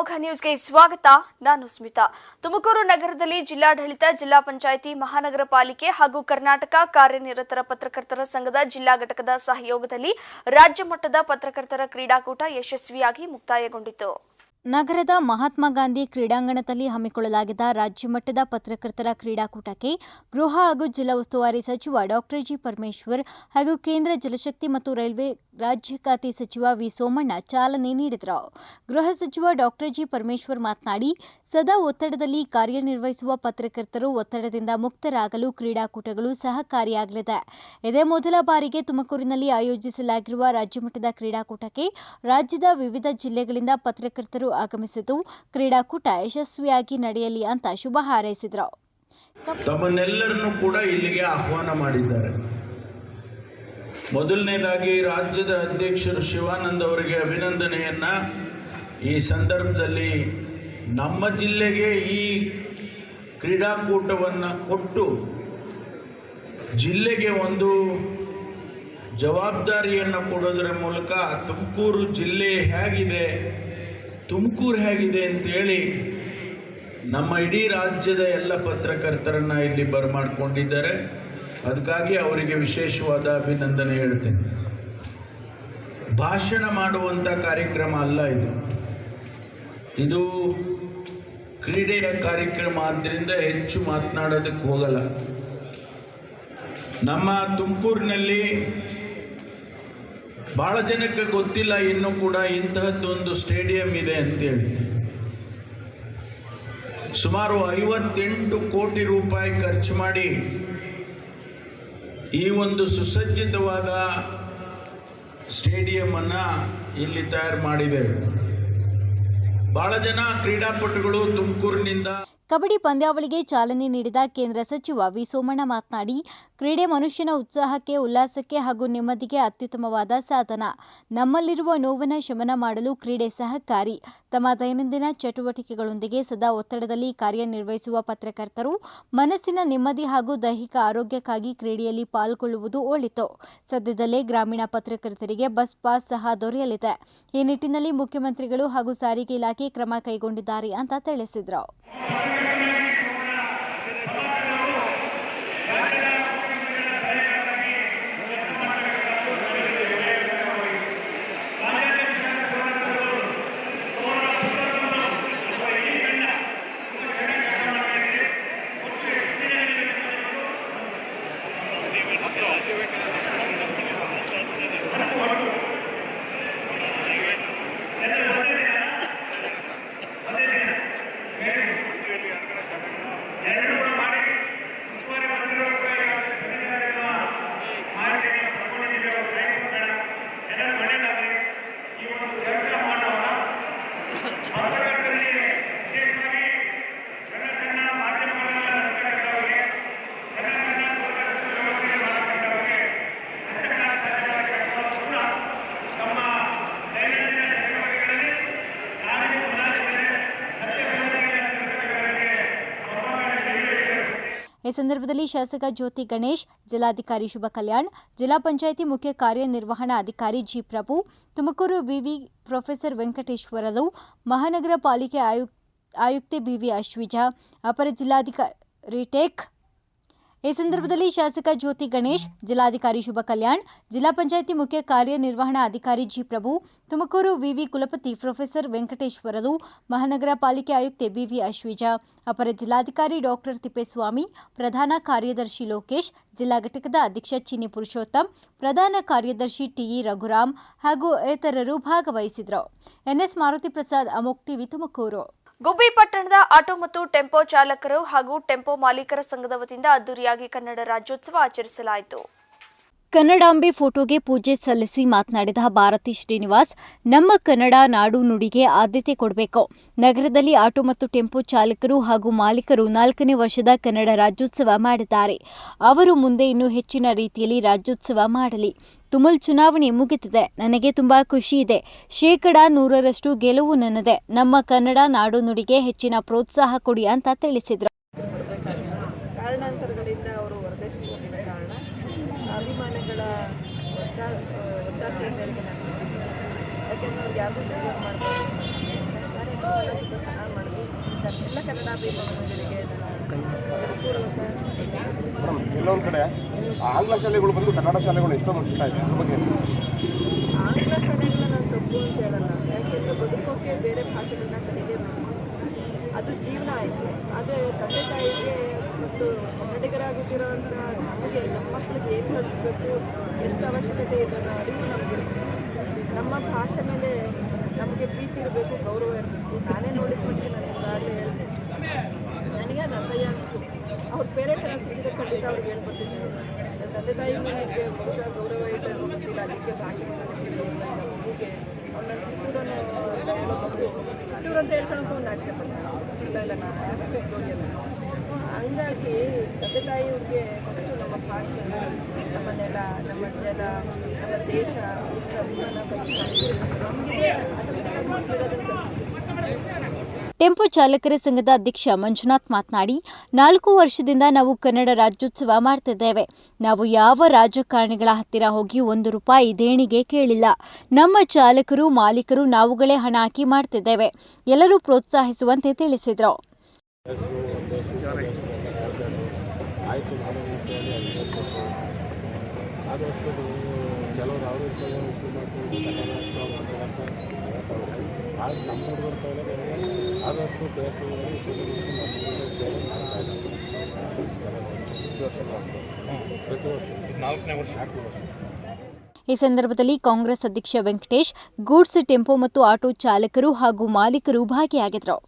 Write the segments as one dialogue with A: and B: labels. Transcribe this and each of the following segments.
A: ಅಮೋಘ ನ್ಯೂಸ್ಗೆ ಸ್ವಾಗತ. ನಾನು ಸ್ಮಿತಾ. ತುಮಕೂರು ನಗರದಲ್ಲಿ ಜಿಲ್ಲಾಡಳಿತ, ಜಿಲ್ಲಾ ಪಂಚಾಯಿತಿ, ಮಹಾನಗರ ಪಾಲಿಕೆ ಹಾಗೂ ಕರ್ನಾಟಕ ಕಾರ್ಯನಿರತರ ಪತ್ರಕರ್ತರ ಸಂಘದ ಜಿಲ್ಲಾ ಘಟಕದ ಸಹಯೋಗದಲ್ಲಿ ರಾಜ್ಯ ಮಟ್ಟದ ಪತ್ರಕರ್ತರ ಕ್ರೀಡಾಕೂಟ ಯಶಸ್ವಿಯಾಗಿ ಮುಕ್ತಾಯಗೊಂಡಿತು.
B: ನಗರದ ಮಹಾತ್ಮ ಗಾಂಧಿ ಕ್ರೀಡಾಂಗಣದಲ್ಲಿ ಹಮ್ಮಿಕೊಳ್ಳಲಾಗಿದ್ದ ರಾಜ್ಯ ಮಟ್ಟದ ಪತ್ರಕರ್ತರ ಕ್ರೀಡಾಕೂಟಕ್ಕೆ ಗೃಹ ಹಾಗೂ ಜಿಲ್ಲಾ ಉಸ್ತುವಾರಿ ಸಚಿವ ಡಾಕ್ಟರ್ ಜಿ ಪರಮೇಶ್ವರ್ ಹಾಗೂ ಕೇಂದ್ರ ಜಲಶಕ್ತಿ ಮತ್ತು ರೈಲ್ವೆ ರಾಜ್ಯ ಖಾತೆ ಸಚಿವ ವಿ ಸೋಮಣ್ಣ ಚಾಲನೆ ನೀಡಿದರು. ಗೃಹ ಸಚಿವ ಡಾಕ್ಟರ್ ಜಿ ಪರಮೇಶ್ವರ್ ಮಾತನಾಡಿ, ಸದಾ ಒತ್ತಡದಲ್ಲಿ ಕಾರ್ಯನಿರ್ವಹಿಸುವ ಪತ್ರಕರ್ತರು ಒತ್ತಡದಿಂದ ಮುಕ್ತರಾಗಲು ಕ್ರೀಡಾಕೂಟಗಳು ಸಹಕಾರಿಯಾಗಲಿದೆ. ಇದೇ ಮೊದಲ ಬಾರಿಗೆ ತುಮಕೂರಿನಲ್ಲಿ ಆಯೋಜಿಸಲಾಗಿರುವ ರಾಜ್ಯಮಟ್ಟದ ಕ್ರೀಡಾಕೂಟಕ್ಕೆ ರಾಜ್ಯದ ವಿವಿಧ ಜಿಲ್ಲೆಗಳಿಂದ ಪತ್ರಕರ್ತರು ಆಗಮಿಸಿದ್ದು. ಕ್ರೀಡಾಕೂಟ ಯಶಸ್ವಿಯಾಗಿ ನಡೆಯಲಿ ಅಂತ ಶುಭ ಹಾರೈಸಿದರು.
C: ತಮ್ಮನ್ನೆಲ್ಲರನ್ನು ಕೂಡ ಇಲ್ಲಿಗೆ ಆಹ್ವಾನ ಮಾಡಿದ್ದಾರೆ. ಮೊದಲನೇದಾಗಿ ರಾಜ್ಯದ ಅಧ್ಯಕ್ಷರು ಶಿವಾನಂದ ಅವರಿಗೆ ಅಭಿನಂದನೆಯನ್ನ ಈ ಸಂದರ್ಭದಲ್ಲಿ ನಮ್ಮ ಜಿಲ್ಲೆಗೆ ಈ ಕ್ರೀಡಾಕೂಟವನ್ನು ಕೊಟ್ಟು ಜಿಲ್ಲೆಗೆ ಒಂದು ಜವಾಬ್ದಾರಿಯನ್ನು ಕೊಡೋದರ ಮೂಲಕ ತುಮಕೂರು ಜಿಲ್ಲೆ ಹೇಗಿದೆ ತುಮಕೂರು ಹೇಗಿದೆ ಅಂತೇಳಿ ನಮ್ಮ ಇಡೀ ರಾಜ್ಯದ ಎಲ್ಲ ಪತ್ರಕರ್ತರನ್ನ ಇಲ್ಲಿ ಬರಮಾಡಿಕೊಂಡಿದ್ದಾರೆ. ಅದಕ್ಕಾಗಿ ಅವರಿಗೆ ವಿಶೇಷವಾದ ಅಭಿನಂದನೆ ಹೇಳ್ತೇನೆ. ಭಾಷಣ ಮಾಡುವಂಥ ಕಾರ್ಯಕ್ರಮ ಅಲ್ಲ ಇದು. ಇದು ಕ್ರೀಡೆಯ ಕಾರ್ಯಕ್ರಮ ಆದ್ದರಿಂದ ಹೆಚ್ಚು ಮಾತನಾಡೋದಕ್ಕೆ ಹೋಗಲ್ಲ. ನಮ್ಮ ತುಮಕೂರಿನಲ್ಲಿ ಬಹಳ ಜನಕ್ಕೆ ಗೊತ್ತಿಲ್ಲ ಇನ್ನೂ ಕೂಡ ಇಂತಹದ್ದೊಂದು ಸ್ಟೇಡಿಯಂ ಇದೆ ಅಂತೇಳಿ. ಸುಮಾರು ಐವತ್ತೆಂಟು ಕೋಟಿ ರೂಪಾಯಿ ಖರ್ಚು ಮಾಡಿ ಈ ಒಂದು ಸುಸಜ್ಜಿತವಾದ ಸ್ಟೇಡಿಯಂ ಅನ್ನ ಇಲ್ಲಿ ತಯಾರು ಮಾಡಿದ್ದೇವೆ ಬಹಳ ಜನ ಕ್ರೀಡಾಪಟುಗಳು ತುಮಕೂರಿನಿಂದ
B: ಕಬಡ್ಡಿ ಪಂದ್ಯಾವಳಿಗೆ ಚಾಲನೆ ನೀಡಿದ ಕೇಂದ್ರ ಸಚಿವ ವಿ ಸೋಮಣ್ಣ ಮಾತನಾಡಿ, ಕ್ರೀಡೆ ಮನುಷ್ಯನ ಉತ್ಸಾಹಕ್ಕೆ, ಉಲ್ಲಾಸಕ್ಕೆ ಹಾಗೂ ನೆಮ್ಮದಿಗೆ ಅತ್ಯುತ್ತಮವಾದ ಸಾಧನ. ನಮ್ಮಲ್ಲಿರುವ ನೋವನ್ನು ಶಮನ ಮಾಡಲು ಕ್ರೀಡೆ ಸಹಕಾರಿ. ತಮ್ಮ ದೈನಂದಿನ ಚಟುವಟಿಕೆಗಳೊಂದಿಗೆ ಸದಾ ಒತ್ತಡದಲ್ಲಿ ಕಾರ್ಯನಿರ್ವಹಿಸುವ ಪತ್ರಕರ್ತರು ಮನಸ್ಸಿನ ನೆಮ್ಮದಿ ಹಾಗೂ ದೈಹಿಕ ಆರೋಗ್ಯಕ್ಕಾಗಿ ಕ್ರೀಡೆಯಲ್ಲಿ ಪಾಲ್ಗೊಳ್ಳುವುದು ಒಳಿತು. ಸದ್ಯದಲ್ಲೇ ಗ್ರಾಮೀಣ ಪತ್ರಕರ್ತರಿಗೆ ಬಸ್ ಪಾಸ್ ಸಹ ದೊರೆಯಲಿದೆ. ಈ ನಿಟ್ಟಿನಲ್ಲಿ ಮುಖ್ಯಮಂತ್ರಿಗಳು ಹಾಗೂ ಸಾರಿಗೆ ಇಲಾಖೆ ಕ್ರಮ ಕೈಗೊಂಡಿದ್ದಾರೆ ಅಂತ ತಿಳಿಸಿದರು. ಎಲ್ಲರೂ ಮಾಡಿ ಈ ಸಂದರ್ಭದಲ್ಲಿ ಶಾಸಕ ಜ್ಯೋತಿ ಗಣೇಶ್, ಜಿಲ್ಲಾಧಿಕಾರಿ ಶುಭ ಕಲ್ಯಾಣ್, ಜಿಲ್ಲಾ ಪಂಚಾಯಿತಿ ಮುಖ್ಯ ಕಾರ್ಯನಿರ್ವಹಣಾ ಅಧಿಕಾರಿ ಜಿ ಪ್ರಭು, ತುಮಕೂರು ವಿವಿ ಪ್ರೊಫೆಸರ್ ವೆಂಕಟೇಶ್ವರಲು, ಮಹಾನಗರ ಪಾಲಿಕೆ ಆಯುಕ್, ಆಯುಕ್ತೆ ಬಿವಿ ಅಶ್ವಿಜಾ, ಅಪರ ಜಿಲ್ಲಾಧಿಕಾರಿ ಟೇಕ್ ಈ ಸಂದರ್ಭದಲ್ಲಿ ಶಾಸಕ ಜ್ಯೋತಿ ಗಣೇಶ್, ಜಿಲ್ಲಾಧಿಕಾರಿ ಶುಭ ಕಲ್ಯಾಣ್, ಜಿಲ್ಲಾ ಪಂಚಾಯಿತಿ ಮುಖ್ಯ ಕಾರ್ಯನಿರ್ವಹಣಾಧಿಕಾರಿ ಜಿ ಪ್ರಭು, ತುಮಕೂರು ವಿವಿ ಕುಲಪತಿ ಪ್ರೊಫೆಸರ್ ವೆಂಕಟೇಶ್ವರಲು ಮಹಾನಗರ ಪಾಲಿಕೆ ಆಯುಕ್ತೆ ಬಿವಿ ಅಶ್ವಿಜ, ಅಪರ ಜಿಲ್ಲಾಧಿಕಾರಿ ಡಾಕ್ಟರ್ ತಿಪ್ಪೇಸ್ವಾಮಿ, ಪ್ರಧಾನ ಕಾರ್ಯದರ್ಶಿ ಲೋಕೇಶ್, ಜಿಲ್ಲಾ ಘಟಕದ ಅಧ್ಯಕ್ಷ ಚಿನ್ನಿ ಪುರುಷೋತ್ತಮ್, ಪ್ರಧಾನ ಕಾರ್ಯದರ್ಶಿ ಟಿಇ ರಘುರಾಮ್ ಹಾಗೂ ಇತರರು ಭಾಗವಹಿಸಿದರು ಎನ್ಎಸ್ ಮಾರುತಿ ಪ್ರಸಾದ್ ಅಮೋಕ್ ಟಿವಿ ತುಮಕೂರು.
A: ಗುಬ್ಬಿ ಪಟ್ಟಣದ ಆಟೋ ಮತ್ತು ಟೆಂಪೋ ಚಾಲಕರು ಹಾಗೂ ಟೆಂಪೋ ಮಾಲೀಕರ ಸಂಘದ ವತಿಯಿಂದ ಅದ್ದೂರಿಯಾಗಿ ಕನ್ನಡ ರಾಜ್ಯೋತ್ಸವ ಆಚರಿಸಲಾಯಿತು.
B: ಕನ್ನಡಾಂಬೆ ಫೋಟೋಗೆ ಪೂಜೆ ಸಲ್ಲಿಸಿ ಮಾತನಾಡಿದ ಭಾರತಿ ಶ್ರೀನಿವಾಸ್, ನಮ್ಮ ಕನ್ನಡ ನಾಡು ನುಡಿಗೆ ಆದ್ಯತೆ ಕೊಡಬೇಕು. ನಗರದಲ್ಲಿ ಆಟೋ ಮತ್ತು ಟೆಂಪೋ ಚಾಲಕರು ಹಾಗೂ ಮಾಲೀಕರು ನಾಲ್ಕನೇ ವರ್ಷದ ಕನ್ನಡ ರಾಜ್ಯೋತ್ಸವ ಮಾಡಿದ್ದಾರೆ. ಅವರು ಮುಂದೆ ಇನ್ನೂ ಹೆಚ್ಚಿನ ರೀತಿಯಲ್ಲಿ ರಾಜ್ಯೋತ್ಸವ ಮಾಡಲಿ. ತುಮಲ್ ಚುನಾವಣೆ ಮುಗಿದಿದೆ. ನನಗೆ ತುಂಬಾ ಖುಷಿ ಇದೆ. ಶೇಕಡ ನೂರರಷ್ಟು ಗೆಲುವು ನನ್ನದೇ. ನಮ್ಮ ಕನ್ನಡ ನಾಡು ನುಡಿಗೆ ಹೆಚ್ಚಿನ ಪ್ರೋತ್ಸಾಹ ಕೊಡಿ ಅಂತ ತಿಳಿಸಿದರು
D: ಕಾರಣಾಂತರಗಳಿಂದ ಅವರು ಹೊರದೇಶಕ್ಕೆ ಹೋಗಿದ ಕಾರಣ ಅಭಿಮಾನಿಗಳ ಒತ್ತ ಒತ್ತಾಸೆಯ ಮೇರೆಗೆ ನಾನು ಬಂದಿದ್ದೀನಿ. ಯಾಕೆಂದ್ರೆ ಅವ್ರಿಗೆ ಯಾರಿಗೂ ಬೇಜಾರು ಮಾಡಬಾರ್ದು ತುಂಬ ಚೆನ್ನಾಗಿ ಮಾಡಿದ್ವಿ ಎಲ್ಲ ಕನ್ನಡ ಅಭಿಮಾನಿಗಳಿಗೆ
E: ಮೇಡಮ್ ಎಲ್ಲೊಂದು ಕಡೆ ಆಂಗ್ಲ ಶಾಲೆಗಳು ಬಂದು ಕನ್ನಡ ಶಾಲೆಗಳು ಎಷ್ಟೋ ಮುಗಿಸ್ತಾ ಇದೆ ಅದ್ರ ಬಗ್ಗೆ
D: ಆಂಗ್ಲ ಶಾಲೆಗಳನ್ನ ನಾನು ತಪ್ಪು ಅಂತ ಹೇಳಲ್ಲ. ಯಾಕೆಂದರೆ ಬದುಕೋಕೆ ಬೇರೆ ಭಾಷೆಗಳನ್ನ ಕಲಿಯಬೇಕು ಅದು ಜೀವನ ಆಯಿತು. ಆದರೆ ತಂದೆ ತಾಯಿಗೆ ಮತ್ತು ಕನ್ನಡಿಗರಾಗುತ್ತಿರೋಂಥ ನಮಗೆ ನಮ್ಮ ಮಕ್ಕಳಿಗೆ ಏನು ಕಲಿಸ್ಬೇಕು ಎಷ್ಟು ಅವಶ್ಯಕತೆ ಇದೆ ಅನ್ನೋ ಅರಿವು ನಮಗಿರಬೇಕು ನಮ್ಮ ಭಾಷೆ ಮೇಲೆ ನಮಗೆ ಪ್ರೀತಿ ಇರಬೇಕು ಗೌರವ ಇರಬೇಕು. ನಾನೇ ನೋಡಿದ ಮಟ್ಟಿಗೆ ನಾನು ಈಗಾಗಲೇ ಹೇಳಿದೆ ನನಗೆ ಅದು ಅರ್ಥಯ್ಯ ಅನಿಸ್ತು ಅವ್ರ ಪೇರೆಂಟ್ ಅನಿಸಿದ್ರೆ ಖಂಡಿತ ಅವ್ರಿಗೆ ಹೇಳ್ಕೊಟ್ಟಿದ್ದೆ ನನ್ನ ತಂದೆ ತಾಯಿ ನನಗೆ ಬಹುಶಃ ಗೌರವ ಇದೆ ಅನ್ನೋ ಗೊತ್ತಿಲ್ಲ ಅದಕ್ಕೆ ಭಾಷೆ ಮಗುಗೆ ಅವ್ನ ಕಿತ್ತೂರನ್ನು ಮಗು ಕಿತ್ತೂರು ಅಂತ ಹೇಳ್ಕೊಂಡು ಒಂದು ನಾಚಿಕೆ ಪಡ್ತಾರೆ ಇಲ್ಲ ಇಲ್ಲ ನಾನು ಯಾಕೆ ಹೋಗಿಲ್ಲ ಹಂಗಾಗಿ ತಂದೆ ತಾಯಿಯವ್ರಿಗೆ ಫಸ್ಟು ನಮ್ಮ ಭಾಷೆ ನಮ್ಮ ನೆಲ ನಮ್ಮ ಜಲ ನಮ್ಮ ದೇಶ ಇದ್ರ ಅಭಿಮಾನ ಫಸ್ಟ್ ನಮಗಿದೆ ಆಟೋಮೆಟಿಕ್ಕಾಗಿ ಮಕ್ಕಳಿಗೆ ಅದನ್ನು
B: ಟೆಂಪೋ ಚಾಲಕರ ಸಂಘದ ಅಧ್ಯಕ್ಷ ಮಂಜುನಾಥ್ ಮಾತನಾಡಿ, ನಾಲ್ಕು ವರ್ಷದಿಂದ ನಾವು ಕನ್ನಡ ರಾಜ್ಯೋತ್ಸವ ಮಾಡ್ತಿದ್ದೇವೆ. ನಾವು ಯಾವ ರಾಜಕಾರಣಿಗಳ ಹತ್ತಿರ ಹೋಗಿ ಒಂದು ರೂಪಾಯಿ ದೇಣಿಗೆ ಕೇಳಿಲ್ಲ. ನಮ್ಮ ಚಾಲಕರು, ಮಾಲೀಕರು ನಾವುಗಳೇ ಹಣ ಹಾಕಿ ಮಾಡ್ತಿದ್ದೇವೆ. ಎಲ್ಲರೂ ಪ್ರೋತ್ಸಾಹಿಸುವಂತೆ ತಿಳಿಸಿದರು.
E: ಆಗ ನಮ್ಮ ಹುಡುಗರ ಆದಷ್ಟು ಪ್ರಯತ್ನದಲ್ಲಿ ಸುಧಾರಿಸಿ ನಮ್ಮ ಸೇವೆ ಮಾಡ್ತಾ ಇದ್ದಾರೆ ಪ್ರತಿ ವರ್ಷ ಪ್ರತಿ ವರ್ಷ ನಾಲ್ಕನೇ ವರ್ಷ. ನಾಲ್ಕು ವರ್ಷ
B: ಈ ಸಂದರ್ಭದಲ್ಲಿ ಕಾಂಗ್ರೆಸ್ ಅಧ್ಯಕ್ಷ ವೆಂಕಟೇಶ್ ಗೂಡ್ಸ್ ಟೆಂಪೋ ಮತ್ತು ಆಟೋ ಚಾಲಕರು ಹಾಗೂ ಮಾಲೀಕರು ಭಾಗಿಯಾಗಿದ್ದರು.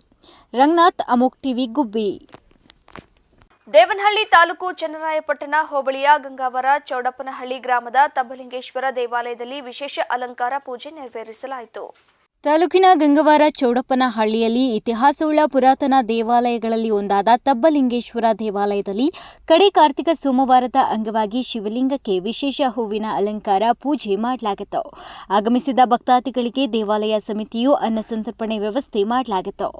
B: ರಂಗನಾಥ್ ಅಮೋಕ್ ಟಿವಿ ಗುಬ್ಬಿ.
A: ದೇವನಹಳ್ಳಿ ತಾಲೂಕು ಚನ್ನರಾಯಪಟ್ಟಣ ಹೋಬಳಿಯ ಗಂಗಾವರ ಚೌಡಪ್ಪನಹಳ್ಳಿ ಗ್ರಾಮದ ತಬ್ಬಲಿಂಗೇಶ್ವರ ದೇವಾಲಯದಲ್ಲಿ ವಿಶೇಷ ಅಲಂಕಾರ ಪೂಜೆ ನೆರವೇರಿಸಲಾಯಿತು.
B: ತಾಲೂಕಿನ ಗಂಗವಾರ ಚೌಡಪ್ಪನ ಹಳ್ಳಿಯಲ್ಲಿ ಇತಿಹಾಸವುಳ್ಳ ಪುರಾತನ ದೇವಾಲಯಗಳಲ್ಲಿ ಒಂದಾದ ತಬ್ಬಲಿಂಗೇಶ್ವರ ದೇವಾಲಯದಲ್ಲಿ ಕಡೆ ಕಾರ್ತಿಕ ಸೋಮವಾರದ ಅಂಗವಾಗಿ ಶಿವಲಿಂಗಕ್ಕೆ ವಿಶೇಷ ಹೂವಿನ ಅಲಂಕಾರ ಪೂಜೆ ಮಾಡಲಾಗಿತ್ತು. ಆಗಮಿಸಿದ ಭಕ್ತಾದಿಗಳಿಗೆ ದೇವಾಲಯ ಸಮಿತಿಯು ಅನ್ನಸಂತರ್ಪಣೆ ವ್ಯವಸ್ಥೆ ಮಾಡಲಾಗಿತ್ತು.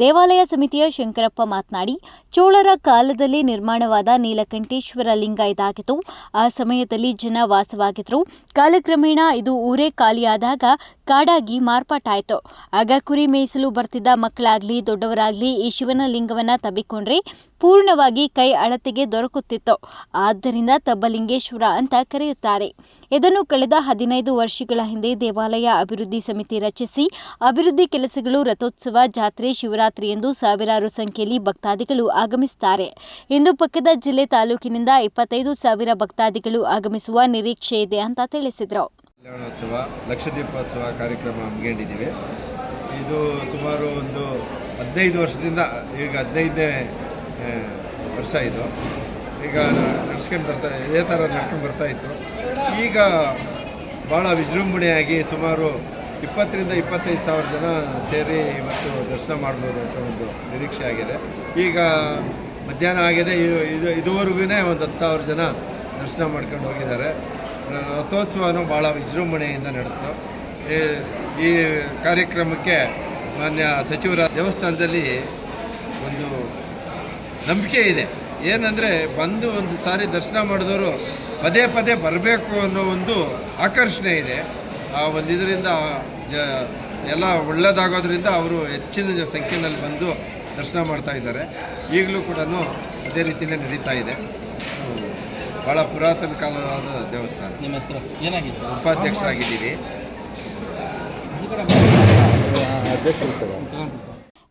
B: ದೇವಾಲಯ ಸಮಿತಿಯ ಶಂಕರಪ್ಪ ಮಾತನಾಡಿ, ಚೋಳರ ಕಾಲದಲ್ಲಿ ನಿರ್ಮಾಣವಾದ ನೀಲಕಂಠೇಶ್ವರ ಲಿಂಗ ಇದಾಗಿತ್ತು. ಆ ಸಮಯದಲ್ಲಿ ಜನ ವಾಸವಾಗಿದ್ರು. ಕಾಲಕ್ರಮೇಣ ಇದು ಊರೇ ಖಾಲಿಯಾದಾಗ ಕಾಡಾಗಿ ಮಾರ್ಪಾಟಾಯಿತು. ಆಗ ಕುರಿ ಮೇಯಿಸಲು ಬರ್ತಿದ್ದ ಮಕ್ಕಳಾಗ್ಲಿ, ದೊಡ್ಡವರಾಗ್ಲಿ ಈ ಶಿವನ ಲಿಂಗವನ್ನ ತಬ್ಬಿಕೊಂಡ್ರೆ ಪೂರ್ಣವಾಗಿ ಕೈ ಅಳತೆಗೆ ದೊರಕುತ್ತಿತ್ತು. ಆದ್ದರಿಂದ ತಬ್ಬಲಿಂಗೇಶ್ವರ ಅಂತ ಕರೆಯುತ್ತಾರೆ. ಇದನ್ನು ಕಳೆದ ಹದಿನೈದು ವರ್ಷಗಳ ಹಿಂದೆ ದೇವಾಲಯ ಅಭಿವೃದ್ಧಿ ಸಮಿತಿ ರಚಿಸಿ, ಅಭಿವೃದ್ಧಿ ಕೆಲಸಗಳು ರಥೋತ್ಸವ, ಜಾತ್ರೆ, ಶಿವರಾತ್ರಿ ಎಂದು ಸಾವಿರಾರು ಸಂಖ್ಯೆಯಲ್ಲಿ ಭಕ್ತಾದಿಗಳು ಆಗಮಿಸುತ್ತಾರೆ. ಇಂದು ಪಕ್ಕದ ಜಿಲ್ಲೆ ತಾಲೂಕಿನಿಂದ ಇಪ್ಪತ್ತೈದು ಸಾವಿರ ಭಕ್ತಾದಿಗಳು ಆಗಮಿಸುವ ನಿರೀಕ್ಷೆ ಇದೆ ಅಂತ ತಿಳಿಸಿದರು.
F: ಕಲ್ಯಾಣೋತ್ಸವ ಲಕ್ಷದೀಪೋತ್ಸವ ಕಾರ್ಯಕ್ರಮ ಹಮ್ಮಿಕೊಂಡಿದ್ದೀವಿ. ಇದು ಸುಮಾರು ಒಂದು ಹದಿನೈದು ವರ್ಷದಿಂದ, ಈಗ ಹದಿನೈದನೇ ವರ್ಷ ಇದು. ಈಗ ನಡ್ಸ್ಕೊಂಡು ಬರ್ತಾ, ಇದೇ ಥರ ನಡ್ಕೊಂಡು ಬರ್ತಾ ಇತ್ತು. ಈಗ ಭಾಳ ವಿಜೃಂಭಣೆಯಾಗಿ ಸುಮಾರು ಇಪ್ಪತ್ತರಿಂದ ಇಪ್ಪತ್ತೈದು ಸಾವಿರ ಜನ ಸೇರಿ ಇವತ್ತು ದರ್ಶನ ಮಾಡ್ಬೋದು ಅಂತ ಒಂದು ನಿರೀಕ್ಷೆ ಆಗಿದೆ. ಈಗ ಮಧ್ಯಾಹ್ನ ಆಗಿದೆ ಇದು ಇದುವರೆಗೂ ಒಂದು ಹತ್ತು ಸಾವಿರ ಜನ ದರ್ಶನ ಮಾಡ್ಕೊಂಡು ಹೋಗಿದ್ದಾರೆ. ರಥೋತ್ಸವನೂ ಭಾಳ ವಿಜೃಂಭಣೆಯಿಂದ ನಡೆಯಿತು ಈ- ಕಾರ್ಯಕ್ರಮಕ್ಕೆ ಮಾನ್ಯ ಸಚಿವರ ದೇವಸ್ಥಾನದಲ್ಲಿ ಒಂದು ನಂಬಿಕೆ ಇದೆ. ಏನಂದರೆ ಬಂದು ಒಂದು ಸಾರಿ ದರ್ಶನ ಮಾಡಿದವರು ಪದೇ ಪದೇ ಬರಬೇಕು ಅನ್ನೋ ಒಂದು ಆಕರ್ಷಣೆ ಇದೆ. ಆ ಒಂದು ಇದರಿಂದ ಜ, ಎಲ್ಲ ಒಳ್ಳೆಯದಾಗೋದ್ರಿಂದ ಅವರು ಹೆಚ್ಚಿನ ಸಂಖ್ಯೆಯಲ್ಲಿ ಬಂದು ದರ್ಶನ ಮಾಡ್ತಾ ಇದ್ದಾರೆ. ಈಗಲೂ ಕೂಡ ಅದೇ ರೀತಿಯೇ ನಡೀತಾ ಇದೆ. ಭಾಳ ಪುರಾತನ ಕಾಲದ ದೇವಸ್ಥಾನ.
G: ನಿಮ್ಮ ಹೆಸರು? ಏನಾಗಿತ್ತು
F: ಉಪಾಧ್ಯಕ್ಷರಾಗಿದ್ದೀವಿ.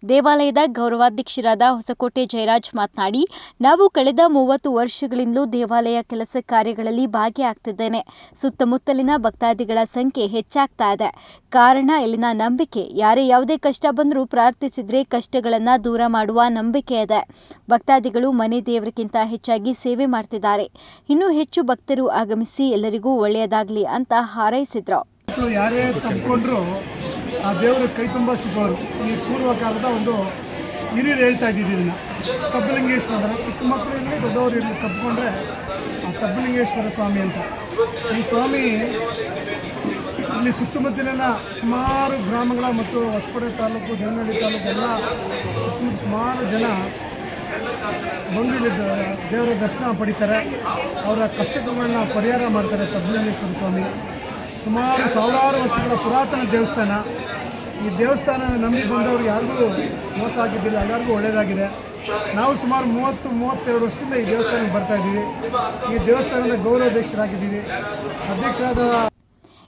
B: ದೇವಾಲಯದ ಗೌರವಾಧ್ಯಕ್ಷರಾದ ಹೊಸಕೋಟೆ ಜಯರಾಜ್ ಮಾತನಾಡಿ, ನಾವು ಕಳೆದ ಮೂವತ್ತು ವರ್ಷಗಳಿಂದಲೂ ದೇವಾಲಯ ಕೆಲಸ ಕಾರ್ಯಗಳಲ್ಲಿ ಭಾಗಿಯಾಗ್ತಿದ್ದೇನೆ. ಸುತ್ತಮುತ್ತಲಿನ ಭಕ್ತಾದಿಗಳ ಸಂಖ್ಯೆ ಹೆಚ್ಚಾಗ್ತಾ ಇದೆ. ಕಾರಣ, ಇಲ್ಲಿನ ನಂಬಿಕೆ. ಯಾರೇ ಯಾವುದೇ ಕಷ್ಟ ಬಂದರೂ ಪ್ರಾರ್ಥಿಸಿದ್ರೆ ಕಷ್ಟಗಳನ್ನು ದೂರ ಮಾಡುವ ನಂಬಿಕೆ ಇದೆ. ಭಕ್ತಾದಿಗಳು ಮನೆ ದೇವರಿಗಿಂತ ಹೆಚ್ಚಾಗಿ ಸೇವೆ ಮಾಡ್ತಿದ್ದಾರೆ. ಇನ್ನೂ ಹೆಚ್ಚು ಭಕ್ತರು ಆಗಮಿಸಿ ಎಲ್ಲರಿಗೂ ಒಳ್ಳೆಯದಾಗಲಿ ಅಂತ ಹಾರೈಸಿದ್ರು.
H: ಆ ದೇವರು ಕೈ ತುಂಬ ಸಿಗೋರು ಈ ಪೂರ್ವ ಕಾಲದ ಒಂದು ಹಿರಿಯರು ಹೇಳ್ತಾ ಇದ್ದಿದ್ದು ಕಬ್ಬಲಿಂಗೇಶ್ವರ ಚಿಕ್ಕ ಮಕ್ಕಳು ಇರಲಿ ದೊಡ್ಡವರು ಇರಲಿ ಕಬ್ಬಿಕೊಂಡ್ರೆ ಆ ಕಬ್ಬಲಿಂಗೇಶ್ವರ ಸ್ವಾಮಿ ಅಂತ. ಈ ಸ್ವಾಮಿ ಇಲ್ಲಿ ಸುತ್ತಮುತ್ತಲಿನ ಸುಮಾರು ಗ್ರಾಮಗಳ ಮತ್ತು ಹೊಸಪೇಟೆ ತಾಲೂಕು ದೇವನಹಳ್ಳಿ ತಾಲೂಕು ಎಲ್ಲ ಸುಮಾರು ಜನ ಬಂದು ದೇವರ ದರ್ಶನ ಪಡಿತಾರೆ. ಅವರ ಕಷ್ಟಗಳನ್ನ ಪರಿಹಾರ ಮಾಡ್ತಾರೆ ಕಬ್ಬಲಿಂಗೇಶ್ವರ ಸ್ವಾಮಿ. ಸುಮಾರು ಸಾವಿರಾರು ವರ್ಷಗಳ ಪುರಾತನ ದೇವಸ್ಥಾನ. ಈ ದೇವಸ್ಥಾನ ನಂಬಿ ಬಂದವರು ಯಾರಿಗೂ ಮೋಸ ಆಗಿದ್ದಿಲ್ಲ, ಎಲ್ಲರಿಗೂ ಒಳ್ಳೆಯದಾಗಿದೆ ನಾವು ಸುಮಾರು ಮೂವತ್ತು, ಮೂವತ್ತೆರಡು ವರ್ಷದಿಂದ ಈ ದೇವಸ್ಥಾನಕ್ಕೆ ಬರ್ತಾ ಇದ್ದೀವಿ. ಈ ದೇವಸ್ಥಾನದ ಗೌರವಾಧ್ಯಕ್ಷರಾಗಿದ್ದೀವಿ. ಅಧ್ಯಕ್ಷರಾದ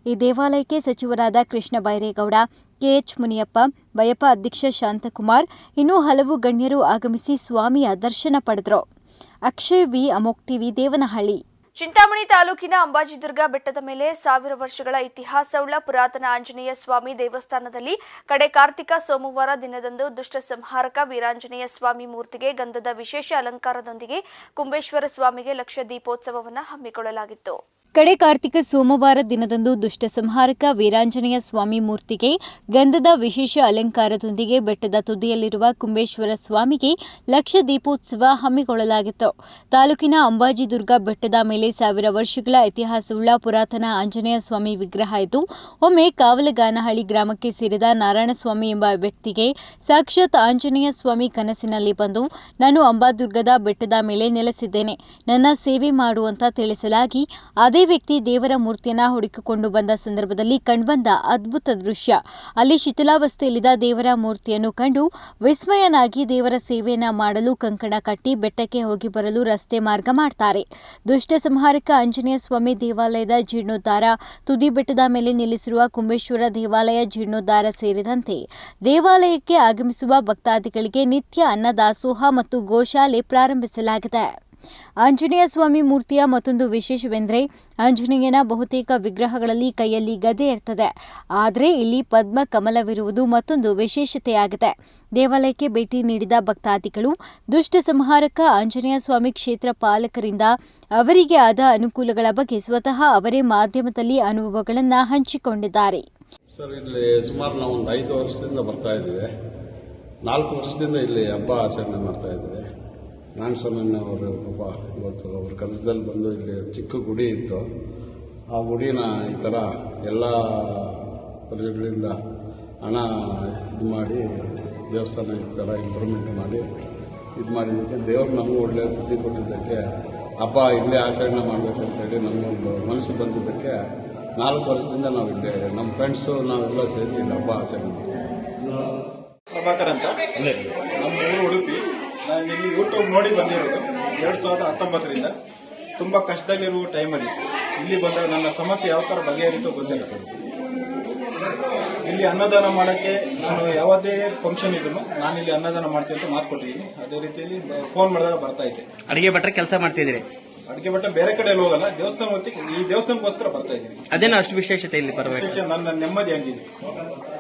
B: ಈ ದೇವಾಲಯಕ್ಕೆ ಸಚಿವರಾದ ಕೃಷ್ಣ ಬೈರೇಗೌಡ, ಕೆಎಚ್ ಮುನಿಯಪ್ಪ, ಬಯಪ್ಪ ಅಧ್ಯಕ್ಷ ಶಾಂತಕುಮಾರ್, ಇನ್ನೂ ಹಲವು ಗಣ್ಯರು ಆಗಮಿಸಿ ಸ್ವಾಮಿಯ ದರ್ಶನ ಪಡೆದರು. Akshay V Amok TV, Devanahalli.
A: Chintamani ತಾಲೂಕಿನ ಅಂಬಾಜಿದುರ್ಗ ಬೆಟ್ಟದ ಮೇಲೆ ಸಾವಿರ ವರ್ಷಗಳ ಇತಿಹಾಸವುಳ್ಳ ಪುರಾತನ ಆಂಜನೇಯ ಸ್ವಾಮಿ ದೇವಸ್ಥಾನದಲ್ಲಿ ಕಡೆ ಕಾರ್ತಿಕ ಸೋಮವಾರ ದಿನದಂದು ದುಷ್ಟ ಸಂಹಾರಕ ವೀರಾಂಜನೇಯ ಸ್ವಾಮಿ ಮೂರ್ತಿಗೆ ಗಂಧದ ವಿಶೇಷ ಅಲಂಕಾರದೊಂದಿಗೆ ಕುಂಬೇಶ್ವರ ಸ್ವಾಮಿಗೆ ಲಕ್ಷ ದೀಪೋತ್ಸವವನ್ನು ಹಮ್ಮಿಕೊಳ್ಳಲಾಗಿತ್ತು.
B: ಕಡೆ ಕಾರ್ತಿಕ ಸೋಮವಾರ ದಿನದಂದು ದುಷ್ಟ ಸಂಹಾರಕ ವೀರಾಂಜನೇಯ ಸ್ವಾಮಿ ಮೂರ್ತಿಗೆ ಗಂಧದ ವಿಶೇಷ ಅಲಂಕಾರದೊಂದಿಗೆ ಬೆಟ್ಟದ ತುದಿಯಲ್ಲಿರುವ ಕುಂಬೇಶ್ವರ ಸ್ವಾಮಿಗೆ ಲಕ್ಷ ದೀಪೋತ್ಸವ ಹಮ್ಮಿಕೊಳ್ಳಲಾಗಿತ್ತು. ತಾಲೂಕಿನ ಅಂಬಾಜಿದುರ್ಗ ಬೆಟ್ಟದ ಮೇಲೆ ಸಾವಿರ ವರ್ಷಗಳ ಇತಿಹಾಸವುಳ್ಳ ಪುರಾತನ ಆಂಜನೇಯ ಸ್ವಾಮಿ ವಿಗ್ರಹ ಇದ್ದು, ಒಮ್ಮೆ ಕಾವಲಗಾನಹಳ್ಳಿ ಗ್ರಾಮಕ್ಕೆ ಸೇರಿದ ನಾರಾಯಣಸ್ವಾಮಿ ಎಂಬ ವ್ಯಕ್ತಿಗೆ ಸಾಕ್ಷಾತ್ ಆಂಜನೇಯ ಸ್ವಾಮಿ ಕನಸಿನಲ್ಲಿ ಬಂದು, ನಾನು ಅಂಬಾದುರ್ಗದ ಬೆಟ್ಟದ ಮೇಲೆ ನೆಲೆಸಿದ್ದೇನೆ. ನನ್ನ ಸೇವೆ ಮಾಡುವಂತ ತಿಳಿಸಲಾಗಿ, ಅದೇ ವ್ಯಕ್ತಿ ದೇವರ ಮೂರ್ತಿಯನ್ನ ಹುಡುಕಿಕೊಂಡು ಬಂದ ಸಂದರ್ಭದಲ್ಲಿ ಕಂಡುಬಂದ ಅದ್ಭುತ ದೃಶ್ಯ. ಅಲ್ಲಿ ಶಿಥಿಲಾವಸ್ಥೆಯಲ್ಲಿದ್ದ ದೇವರ ಮೂರ್ತಿಯನ್ನು ಕಂಡು, ವಿಸ್ಮಯನಾಗಿ ದೇವರ ಸೇವೆಯನ್ನ ಮಾಡಲು ಕಂಕಣ ಕಟ್ಟಿ ಬೆಟ್ಟಕ್ಕೆ ಹೋಗಿ ಬರಲು ರಸ್ತೆ ಮಾರ್ಗ ಮಾಡ್ತಾರೆ. ದುಷ್ಟ ಸಂಹಾರಕ ಆಂಜನೇಯ ಸ್ವಾಮಿ ದೇವಾಲಯದ ಜೀರ್ಣೋದ್ಧಾರ, ತುದಿ ಬೆಟ್ಟದ ಮೇಲೆ ನಿಲ್ಲಿಸಿರುವ ಕುಂಬೇಶ್ವರ ದೇವಾಲಯ ಜೀರ್ಣೋದ್ಧಾರ ಸೇರಿದಂತೆ ದೇವಾಲಯಕ್ಕೆ ಆಗಮಿಸುವ ಭಕ್ತಾದಿಗಳಿಗೆ ನಿತ್ಯ ಅನ್ನದಾಸೋಹ ಮತ್ತು ಗೋಶಾಲೆ ಪ್ರಾರಂಭಿಸಲಾಗಿದೆ. ಆಂಜನೇಯ ಸ್ವಾಮಿ ಮೂರ್ತಿಯ ಮತ್ತೊಂದು ವಿಶೇಷವೆಂದರೆ ಆಂಜನೇಯನ ಬಹುತೇಕ ವಿಗ್ರಹಗಳಲ್ಲಿ ಕೈಯಲ್ಲಿ ಗದೆ ಇರ್ತದೆ. ಆದರೆ ಇಲ್ಲಿ ಪದ್ಮ ಕಮಲವಿರುವುದು ಮತ್ತೊಂದು ವಿಶೇಷತೆಯಾಗಿದೆ. ದೇವಾಲಯಕ್ಕೆ ಭೇಟಿ ನೀಡಿದ ಭಕ್ತಾದಿಗಳು, ದುಷ್ಟ ಸಂಹಾರಕ ಆಂಜನೇಯ ಸ್ವಾಮಿ ಕ್ಷೇತ್ರ ಪಾಲಕರಿಂದ ಅವರಿಗೆ ಆದ ಅನುಕೂಲಗಳ ಬಗ್ಗೆ ಸ್ವತಃ ಅವರೇ ಮಾಧ್ಯಮದಲ್ಲಿ ಅನುಭವಗಳನ್ನು ಹಂಚಿಕೊಂಡಿದ್ದಾರೆ.
G: ಸರ್, ಇಲ್ಲಿ ಸುಮಾರು ನಾವು ಒಂದು ಐದು ವರ್ಷದಿಂದ ಬರ್ತಾ ಇದ್ದೀವಿ. ನಾಲ್ಕು ವರ್ಷದಿಂದ ಇಲ್ಲಿ ಹಬ್ಬ ಆಚರಣೆ ಮಾಡ್ತಾ ಇದ್ದೀವಿ. ಅವರು ಪಾಪ ಇವತ್ತು ಅವ್ರ ಕೆಲಸದಲ್ಲಿ ಬಂದು ಇಲ್ಲಿ ಚಿಕ್ಕ ಗುಡಿ ಇತ್ತು. ಆ ಗುಡಿನ ಈ ಥರ ಎಲ್ಲ ಪ್ರಜೆಗಳಿಂದ ಹಣ ಇದು ಮಾಡಿ ದೇವಸ್ಥಾನ ಈ ಥರ ಇಂಪ್ರೂವ್ಮೆಂಟ್ ಮಾಡಿ ಇದು ಮಾಡಿದ್ದಕ್ಕೆ ದೇವರು ನಮಗೂ ಒಳ್ಳೆಯ ಬುದ್ಧಿ ಕೊಟ್ಟಿದ್ದಕ್ಕೆ ಹಬ್ಬ ಇಲ್ಲೇ ಆಚರಣೆ ಮಾಡಬೇಕಂತೇಳಿ ನಮಗೊಂದು ಮನಸ್ಸು ಬಂದಿದ್ದಕ್ಕೆ ನಾಲ್ಕು ವರ್ಷದಿಂದ ನಾವು ಇಲ್ಲೇ ನಮ್ಮ ಫ್ರೆಂಡ್ಸು ನಾವೆಲ್ಲ ಸೇರಿ ಇಲ್ಲಿ ಹಬ್ಬ ಆಚರಣೆ ಮಾಡ್ತೀವಿ.
E: ಪ್ರಭಾಕರ್ ಅಂತ? ನಮ್ಮ ಊರು ಉಡುಪಿ. ಇಲ್ಲಿ ಯೂಟ್ಯೂಬ್ ನೋಡಿ ಬಂದಿರೋದು. ಎರಡು ಸಾವಿರದ ಹತ್ತೊಂಬತ್ತರಿಂದ. ತುಂಬ ಕಷ್ಟದಲ್ಲಿರುವ ಟೈಮಲ್ಲಿ ಇಲ್ಲಿ ಬಂದಾಗ ನನ್ನ ಸಮಸ್ಯೆ ಯಾವ ಥರ ಬಗೆಹರಿತು ಗೊತ್ತಿಲ್ಲ. ಇಲ್ಲಿ ಅನ್ನದಾನ ಮಾಡೋಕ್ಕೆ ನಾನು ಯಾವುದೇ ಫಂಕ್ಷನ್ ಇದ್ರು ನಾನು ಇಲ್ಲಿ ಅನ್ನದಾನ ಮಾಡ್ತೀನಿ ಅಂತ ಮಾತು ಕೊಟ್ಟಿದ್ದೀನಿ. ಅದೇ ರೀತಿಯಲ್ಲಿ ಫೋನ್ ಮಾಡಿದಾಗ ಬರ್ತಾ ಇದ್ದೆ
I: ಅಡಿಗೆ ಭಟ್ರೆ ಕೆಲಸ ಮಾಡ್ತಿದ್ದೀರಿ.
E: ಅಡಿಕೆ ಬಟ್ಟೆ ಬೇರೆ ಕಡೆ ಹೋಗಲ್ಲ. ದೇವಸ್ಥಾನ ಹೊತ್ತಿಗೆ ಈ ದೇವಸ್ಥಾನಕ್ಕೋಸ್ಕರ ಬರ್ತಾ ಇದ್ದೀನಿ.
I: ಅದೇನು ಅಷ್ಟು ವಿಶೇಷತೆ ಇಲ್ಲಿ ಬರಬೇಕು
E: ವಿಶೇಷ ನನ್ನ ನೆಮ್ಮದಿ ಆಗಿದೆ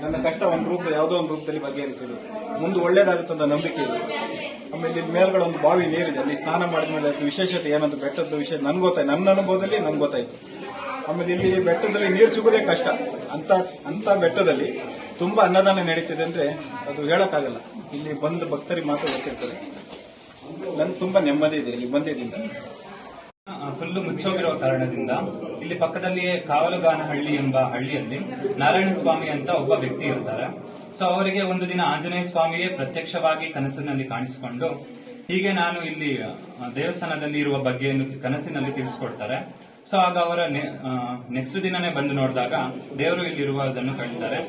E: ನನ್ನ ಕಷ್ಟ ಒಂದು ರೂಪ ಯಾವುದೋ ಒಂದು ರೂಪದಲ್ಲಿ ಬಗೆಹರಿತದೆ ಮುಂದೆ ಒಳ್ಳೇದಾಗುತ್ತಂತ ನಂಬಿಕೆ ಇದೆ. ಆಮೇಲೆ ಇಲ್ಲಿ ಮೇಲ್ಗಡೆ ಒಂದು ಬಾವಿ ನೀರಿದೆ. ಅಲ್ಲಿ ಸ್ನಾನ ಮಾಡಿದ್ಮೇಲೆ ಅದು ವಿಶೇಷತೆ ಏನಂತ ಬೆಟ್ಟದ ವಿಷಯ ನನ್ಗೆ ಗೊತ್ತಾಯ್ತು. ನನ್ನ ಅನುಭವದಲ್ಲಿ ನನ್ಗೆ ಗೊತ್ತಾಯ್ತು. ಆಮೇಲೆ ಇಲ್ಲಿ ಬೆಟ್ಟದಲ್ಲಿ ನೀರು ಸಿಗೋದೇ ಕಷ್ಟ. ಅಂತ ಅಂತ ಬೆಟ್ಟದಲ್ಲಿ ತುಂಬಾ ಅನ್ನದಾನ ನಡೀತಿದೆ ಅಂದ್ರೆ ಅದು ಹೇಳಕ್ಕಾಗಲ್ಲ. ಇಲ್ಲಿ ಬಂದ ಭಕ್ತರಿಗೆ ಮಾತ್ರ ಗೊತ್ತಿರ್ತದೆ. ನನ್ಗೆ ತುಂಬಾ ನೆಮ್ಮದಿ ಇದೆ ಇಲ್ಲಿ ಬಂದಿದ್ದರಿಂದ
J: ಫುಲ್ಲು ಮುಚ್ಚೋಗಿರುವ ಕಾರಣದಿಂದ ಇಲ್ಲಿ ಪಕ್ಕದಲ್ಲಿಯೇ ಕಾವಲುಗಾನಹಳ್ಳಿ ಎಂಬ ಹಳ್ಳಿಯಲ್ಲಿ ನಾರಾಯಣ ಸ್ವಾಮಿ ಅಂತ ಒಬ್ಬ ವ್ಯಕ್ತಿ ಇರ್ತಾರೆ. ಸೊ ಅವರಿಗೆ ಒಂದು ದಿನ ಆಂಜನೇಯ ಸ್ವಾಮಿಯೇ ಪ್ರತ್ಯಕ್ಷವಾಗಿ ಕನಸಿನಲ್ಲಿ ಕಾಣಿಸಿಕೊಂಡು, ಹೀಗೆ ನಾನು ಇಲ್ಲಿ ದೇವಸ್ಥಾನದಲ್ಲಿ ಇರುವ ಬಗ್ಗೆಯನ್ನು ಕನಸಿನಲ್ಲಿ ತಿಳಿಸ್ಕೊಡ್ತಾರೆ. ಸೊ ಆಗ ಅವರ ನೆಕ್ಸ್ಟ್ ದಿನನೇ ಬಂದು ನೋಡಿದಾಗ ದೇವರು ಇಲ್ಲಿರುವುದನ್ನು ಕಂಡಿದ್ದಾರೆ.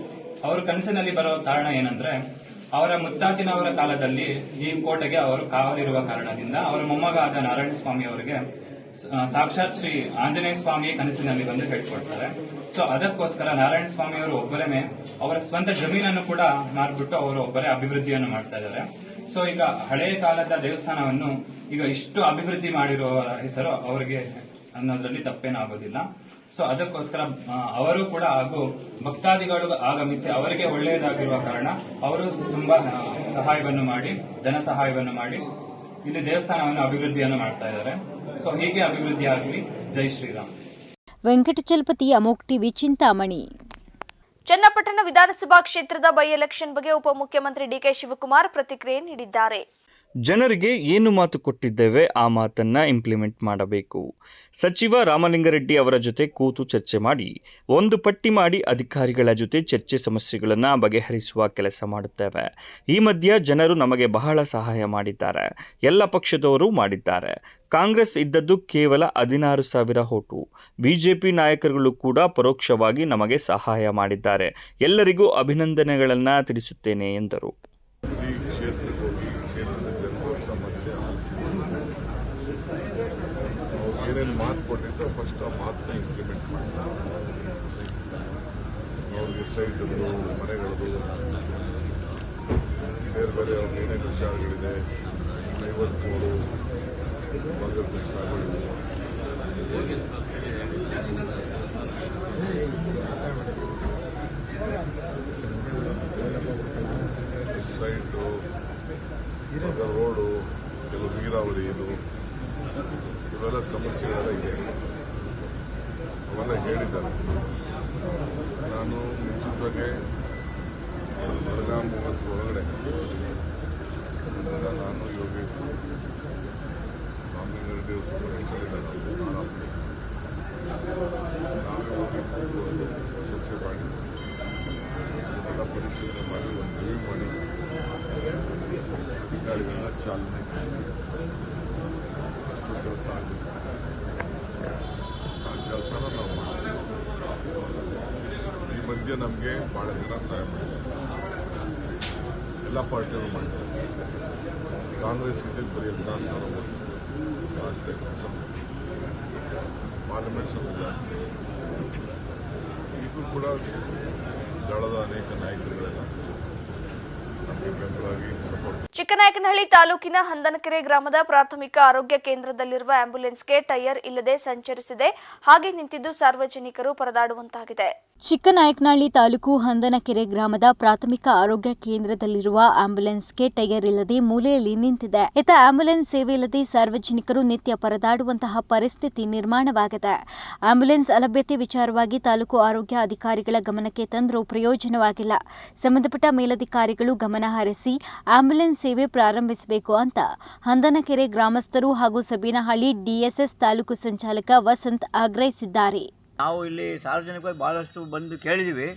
J: ಅವರು ಕನಸಿನಲ್ಲಿ ಬರೋ ಕಾರಣ ಏನಂದ್ರೆ, ಅವರ ಮುತ್ತಾತಿನವರ ಕಾಲದಲ್ಲಿ ಈ ಕೋಟೆಗೆ ಅವರು ಕಾವಲಿರುವ ಕಾರಣದಿಂದ ಅವರ ಮೊಮ್ಮಗ ಆದ ನಾರಾಯಣ ಸ್ವಾಮಿ ಅವರಿಗೆ ಸಾಕ್ಷಾತ್ ಶ್ರೀ ಆಂಜನೇಯ ಸ್ವಾಮಿ ಕನಸಿನಲ್ಲಿ ಬಂದು ಹೇಳ್ಕೊಡ್ತಾರೆ. ಸೊ ಅದಕ್ಕೋಸ್ಕರ ನಾರಾಯಣ ಸ್ವಾಮಿ ಅವರು ಒಬ್ಬರೇ ಅವರ ಸ್ವಂತ ಜಮೀನನ್ನು ಕೂಡ ಮಾರ್ಬಿಟ್ಟು ಅವರು ಒಬ್ಬರೇ ಅಭಿವೃದ್ಧಿಯನ್ನು ಮಾಡ್ತಾ ಇದ್ದಾರೆ. ಸೊ ಈಗ ಹಳೆಯ ಕಾಲದ ದೇವಸ್ಥಾನವನ್ನು ಈಗ ಇಷ್ಟು ಅಭಿವೃದ್ಧಿ ಮಾಡಿರುವ ಹೆಸರು ಅವರಿಗೆ ಅನ್ನೋದ್ರಲ್ಲಿ ತಪ್ಪೇನಾಗೋದಿಲ್ಲ ಸೊ ಅದಕ್ಕೋಸ್ಕರ ಅವರು ಕೂಡ ಹಾಗೂ ಭಕ್ತಾದಿಗಳು ಆಗಮಿಸಿ ಅವರಿಗೆ ಒಳ್ಳೆಯದಾಗಿರುವ ಕಾರಣ ಅವರು ತುಂಬಾ ಸಹಾಯವನ್ನು ಮಾಡಿ, ಧನ ಸಹಾಯವನ್ನು ಮಾಡಿ ಇಲ್ಲಿ ದೇವಸ್ಥಾನವನ್ನು ಅಭಿವೃದ್ಧಿಯನ್ನು ಮಾಡ್ತಾ ಇದ್ದಾರೆ. ಸೊ ಹೀಗೆ ಅಭಿವೃದ್ಧಿ ಆಗಲಿ. ಜೈ ಶ್ರೀರಾಮ್.
B: ವೆಂಕಟಚಲಪತಿ ಅಮೋಕ್ ಟಿವಿ ಚಿಂತಾಮಣಿ.
A: ಚನ್ನಪಟ್ಟಣ ವಿಧಾನಸಭಾ ಕ್ಷೇತ್ರದ ಬೈ ಎಲೆಕ್ಷನ್ ಬಗ್ಗೆ ಉಪಮುಖ್ಯಮಂತ್ರಿ ಡಿಕೆ ಶಿವಕುಮಾರ್ ಪ್ರತಿಕ್ರಿಯೆ ನೀಡಿದ್ದಾರೆ.
K: ಜನರಿಗೆ ಏನು ಮಾತು ಕೊಟ್ಟಿದ್ದೇವೆ ಆ ಮಾತನ್ನ ಇಂಪ್ಲಿಮೆಂಟ್ ಮಾಡಬೇಕು. ಸಚಿವ ರಾಮಲಿಂಗಾರೆಡ್ಡಿ ಅವರ ಜೊತೆ ಕೂತು ಚರ್ಚೆ ಮಾಡಿ, ಒಂದು ಪಟ್ಟಿ ಮಾಡಿ ಅಧಿಕಾರಿಗಳ ಜೊತೆ ಚರ್ಚೆ ಸಮಸ್ಯೆಗಳನ್ನು ಬಗೆಹರಿಸುವ ಕೆಲಸ ಮಾಡುತ್ತೇವೆ. ಈ ಮಧ್ಯೆ ಜನರು ನಮಗೆ ಬಹಳ ಸಹಾಯ ಮಾಡಿದ್ದಾರೆ. ಎಲ್ಲ ಪಕ್ಷದವರು ಮಾಡಿದ್ದಾರೆ. ಕಾಂಗ್ರೆಸ್ ಇದ್ದದ್ದು ಕೇವಲ ಹದಿನಾರು ಸಾವಿರ ಹೋಟು ಬಿಜೆಪಿ ನಾಯಕರುಗಳು ಕೂಡ ಪರೋಕ್ಷವಾಗಿ ನಮಗೆ ಸಹಾಯ ಮಾಡಿದ್ದಾರೆ. ಎಲ್ಲರಿಗೂ ಅಭಿನಂದನೆಗಳನ್ನು ತಿಳಿಸುತ್ತೇನೆ ಎಂದರು
L: ಈ ಕ್ಷೇತ್ರಕ್ಕೆ ಹೋಗಿ ಕ್ಷೇತ್ರದ ಜನರ ಸಮಸ್ಯೆ ಆಲಿಸಿಕೊಂಡು ಅವ್ರು ಏನೇನು ಮಾತು ಕೊಟ್ಟಿದ್ದೋ ಫಸ್ಟ್ ಆ ಮಾತನ್ನ ಇಂಪ್ಲಿಮೆಂಟ್ ಮಾಡ್ತಾರೆ ಅವ್ರಿಗೆ ಮನೆಗಳದ್ದು ಮನೆಗಳದು. ಬೇರೆ ಬೇರೆ ಅವ್ರಿಗೆ ಏನೇನು ವಿಚಾರಗಳಿದೆ ಐವತ್ಮೂರು ಮಗಳ ಸಾಗುಗಳು ಸೈಟು ಇವಾಗ ರೋಡು ಕೆಲವು ನೀರಾವರಿ ಇದು ಇವೆಲ್ಲ ಸಮಸ್ಯೆಗಳೆಲ್ಲ ಇದೆ ಅವೆಲ್ಲ ಹೇಳಿದ್ದಾರೆ ನಾನು ಮುಂಚಿತವಾಗಿ ಬೆಳಗಾಂ ಮೂವತ್ತು ಒಳಗಡೆ ಅದನ್ನ ನಾನು ಯೋಗೇಶ್ ರಾಮಲಿಂಗಾರೆಡ್ಡಿ ಅವರು ಸ್ವಲ್ಪ ಹೆಚ್ಚಿದ್ದಾರೆ ನಾವೇ ಹೋಗಿ ಕೂತ್ಕೊಂಡು ಚರ್ಚೆ ಮಾಡಿ ಎಲ್ಲ ಪರಿಶೀಲನೆ ಮಾಡಿ ಒಂದು ರಿವ್ಯೂ ಮಾಡಿ ಅಷ್ಟು ಕೆಲಸ ಆಗಬೇಕು ಆ ಕೆಲಸನ ನಾವು ಈ ಮಧ್ಯೆ ನಮಗೆ ಭಾಳ ಜನ ಸಹಾಯ ಮಾಡಿದ್ದಾರೆ ಎಲ್ಲ ಪಾರ್ಟಿಯವರು ಮಾಡಿದ್ದಾರೆ ಕಾಂಗ್ರೆಸ್ ಇದ್ದಿದ್ದು ಬರೀ ಹದಿನಾರು ಸಾವಿರ ಅಷ್ಟೇ ಕೆಲಸ. ಪಾರ್ಲಿಮೆಂಟ್ ಸ್ವಲ್ಪ ಜಾಸ್ತಿ. ಇದು ಕೂಡ ದಳದ ಅನೇಕ ನಾಯಕರುಗಳೆಲ್ಲ ನಮಗೆ ಬೆಂಬಲವಾಗಿ ಸಪೋರ್ಟ್
A: ಚಿಕ್ಕನಾಯಕನಹಳ್ಳಿ ತಾಲೂಕಿನ ಹಂದನಕೆರೆ ಗ್ರಾಮದ ಪ್ರಾಥಮಿಕ ಆರೋಗ್ಯ ಕೇಂದ್ರದಲ್ಲಿರುವ ಆಂಬ್ಯುಲೆನ್ಸ್ಗೆ ಟೈರ್ ಇಲ್ಲದೆ ಸಂಚರಿಸಿದೆ. ಹಾಗೆ ನಿಂತಿದ್ದು ಸಾರ್ವಜನಿಕರು ಪರದಾಡುವಂತಾಗಿದೆ.
B: ಚಿಕ್ಕನಾಯಕನಹಳ್ಳಿ ತಾಲೂಕು ಹಂದನಕೆರೆ ಗ್ರಾಮದ ಪ್ರಾಥಮಿಕ ಆರೋಗ್ಯ ಕೇಂದ್ರದಲ್ಲಿರುವ ಆಂಬ್ಯುಲೆನ್ಸ್ಗೆ ಟೈರ್ ಇಲ್ಲದೆ ಮೂಲೆಯಲ್ಲಿ ನಿಂತಿದೆ. ಇತ ಆಂಬ್ಯುಲೆನ್ಸ್ ಸೇವೆ ಇಲ್ಲದೆ ಸಾರ್ವಜನಿಕರು ನಿತ್ಯ ಪರದಾಡುವಂತಹ ಪರಿಸ್ಥಿತಿ ನಿರ್ಮಾಣವಾಗಿದೆ. ಆಂಬ್ಯುಲೆನ್ಸ್ ಅಲಭ್ಯತೆ ವಿಚಾರವಾಗಿ ತಾಲೂಕು ಆರೋಗ್ಯ ಅಧಿಕಾರಿಗಳ ಗಮನಕ್ಕೆ ತಂದರೂ ಪ್ರಯೋಜನವಾಗಿಲ್ಲ. ಸಂಬಂಧಪಟ್ಟ ಮೇಲಧಿಕಾರಿಗಳು ಗಮನ ಹರಿಸಿ ಆಂಬ್ಯುಲೆನ್ಸ್ ಸೇವೆ ಪ್ರಾರಂಭಿಸಬೇಕು ಅಂತ ಹಂದನಕೆರೆ ಗ್ರಾಮಸ್ಥರು ಹಾಗೂ ಸಬೀನಹಳ್ಳಿ ಡಿಎಸ್ಎಸ್ ತಾಲೂಕು ಸಂಚಾಲಕ ವಸಂತ್ ಆಗ್ರಹಿಸಿದ್ದಾರೆ.
M: ನಾವು ಇಲ್ಲಿ ಸಾರ್ವಜನಿಕವಾಗಿ ಬಹಳಷ್ಟು ಬಂದು ಕೇಳಿದೀವಿ.